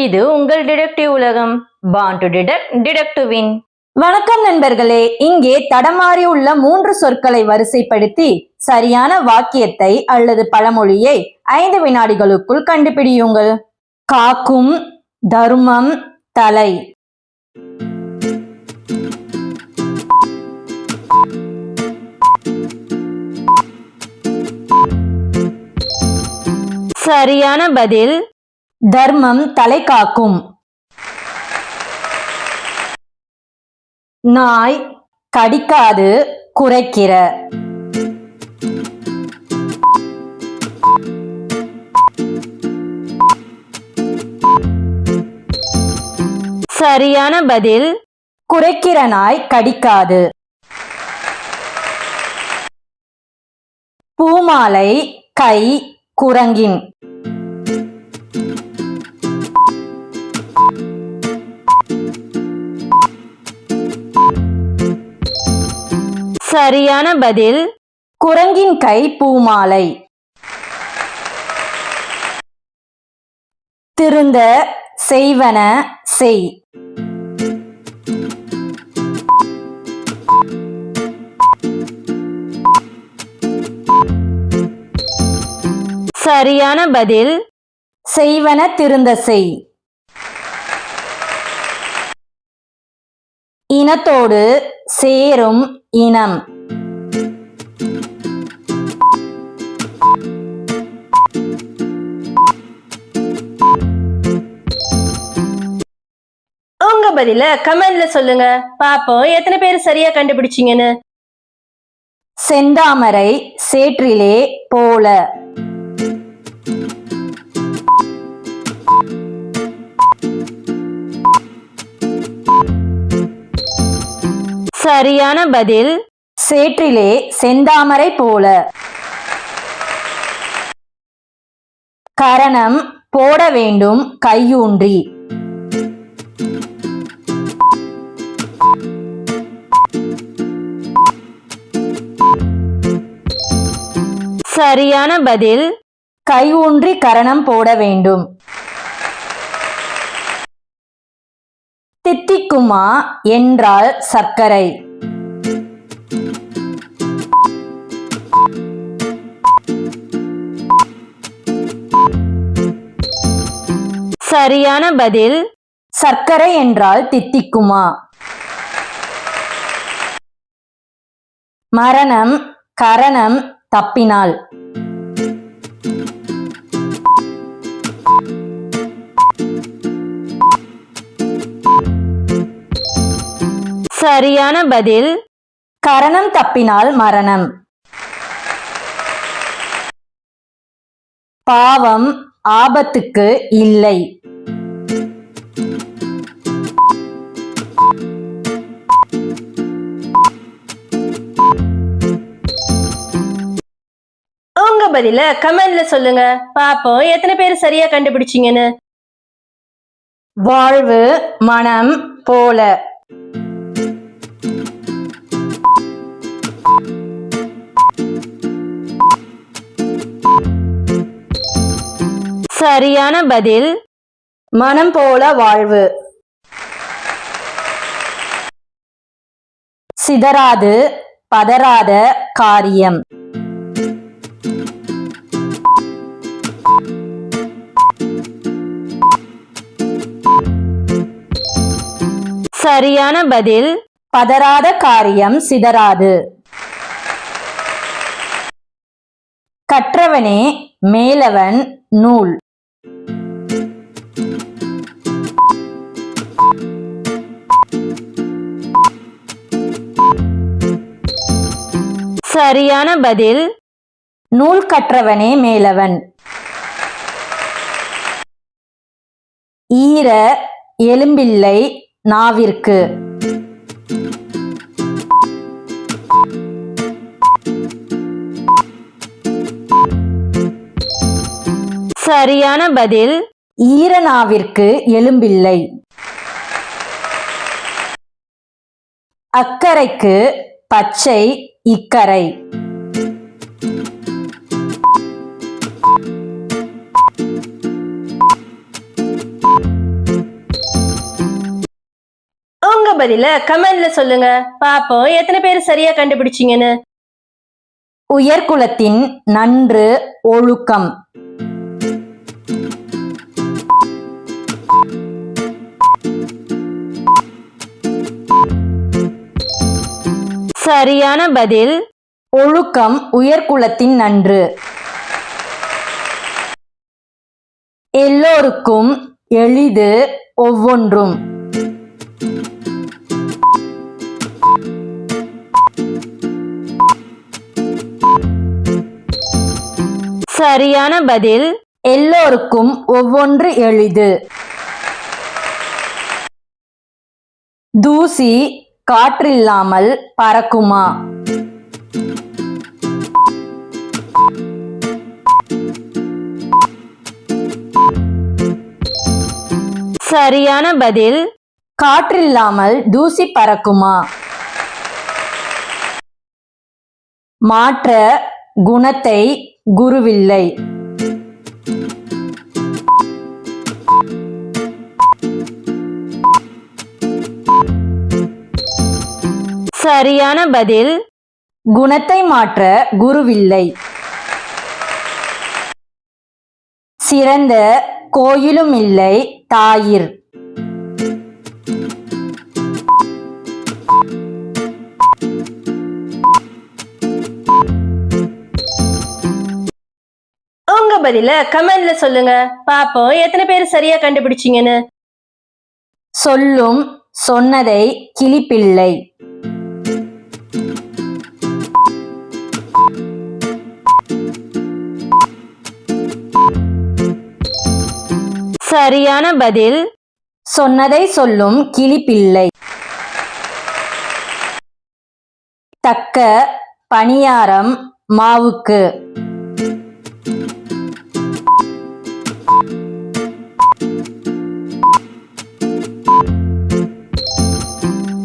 இது உங்கள் டிடெக்டிவ் உலகம். Born to detect detect to win வணக்கம் நண்பர்களே. இங்கே தடமாறி உள்ள மூன்று சொற்களை வரிசைப்படுத்தி சரியான வாக்கியத்தை அல்லது பழமொழியை ஐந்து வினாடிகளுக்குள் கண்டுபிடியுங்கள். காக்கும் தர்மம் தலை. சரியான பதில் தர்மம் தலை காக்கும். நாய் கடிக்காது குறைக்கிற. சரியான பதில் குறைக்கிற நாய் கடிக்காது. பூமாலை கை குரங்கின். சரியான பதில். குரங்கின் கை பூமாலை. திருந்த செய்வன செய். சரியான பதில். செய்வன திருந்த செய். இனத்தோடு சேரும் இனம். உங்க பதில கமெண்ட்ல சொல்லுங்க. பாப்போம் எத்தனை பேர் சரியா கண்டுபிடிச்சீங்கன்னு. செந்தாமரை சேற்றிலே போல. சரியான பதில் சேற்றிலே செந்தாமரை போல. கரணம் போட வேண்டும் கையூன்றி. சரியான பதில் கை ஊன்றி கரணம் போட வேண்டும். தித்திக்குமா என்றால் சர்க்கரை. சரியான பதில் சர்க்கரை என்றால் தித்திக்குமா? மரணம் கரணம் தப்பினால். சரியான பதில். கரணம் தப்பினால் மரணம். பாவம் ஆபத்துக்கு இல்லை. உங்க பதில கமெண்ட்ல சொல்லுங்க. பாப்போம் எத்தனை பேர் சரியா கண்டுபிடிச்சீங்கன்னு? வாழ்வு மனம் போல. சரியான பதில். மனம் போல வாழ்வு. சிதறாது பதறாத காரியம். சரியான பதில் பதறாத காரியம் சிதறாது. கற்றவனே மேலவன் நூல். சரியான பதில் நூல் கற்றவனே மேலவன். ஈர எலும்பில்லை நாவிற்கு. சரியான பதில் ஈர நாவிற்கு எலும்பில்லை. அக்கரைக்கு பச்சை இக்கரை. உங்க பதில கமெண்ட்ல சொல்லுங்க. பாப்போம் எத்தனை பேர் சரியா கண்டுபிடிச்சீங்கன்னு? உயர்குலத்தின் நன்று ஒழுக்கம். சரியான பதில். ஒழுக்கம் உயர்குலத்தின் நன்று. எல்லோருக்கும் எளிது ஒவ்வொன்றும். சரியான பதில். எல்லோருக்கும் ஒவ்வொன்று எளிது. தூசி காற்றில்லாமல் பறக்குமா? சரியான பதில் காற்றில்லாமல் தூசி பறக்குமா? மாற்ற குணத்தை குருவில்லை. சரியான பதில் குணத்தை மாற்ற குருவில்லை. சிறந்த கோயிலும் இல்லை தாயிர். உங்க பதில கமெண்ட்ல சொல்லுங்க. பாப்போம் எத்தனை பேர் சரியா கண்டுபிடிச்சீங்கன்னு. சொல்லும் சொன்னதை கிளிப்பிள்ளை சரியான பதில் சொன்னதை சொல்லும் கிளிப்பிள்ளை. தக்க பணியாரம் மாவுக்கு.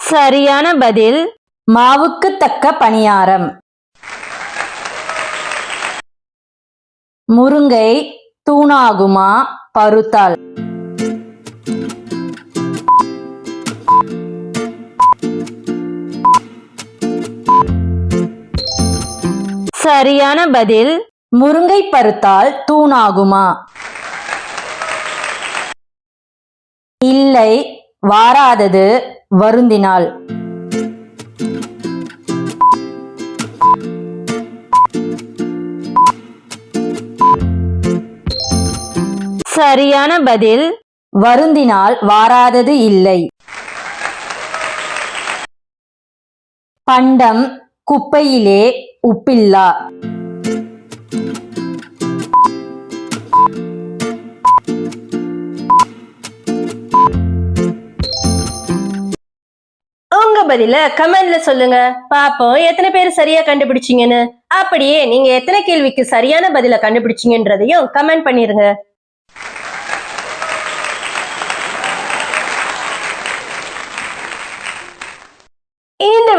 சரியான பதில் மாவுக்கு தக்க பணியாரம். முருங்கை தூணாகுமா? பருத்தால். சரியான பதில் முருங்கை பருத்தால் தூணாகுமா? இல்லை வாராதது வருந்தினால். சரியான பதில் வருந்தினால் வாராதது இல்லை. பண்டம் குப்பையிலே உப்பில்லா. உங்க பதில கமெண்ட்ல சொல்லுங்க. பாப்போம் எத்தனை பேர் சரியா கண்டுபிடிச்சீங்கன்னு. அப்படியே நீங்க எத்தனை கேள்விக்கு சரியான பதில கண்டுபிடிச்சீங்கன்றதையும் கமெண்ட் பண்ணிருங்க.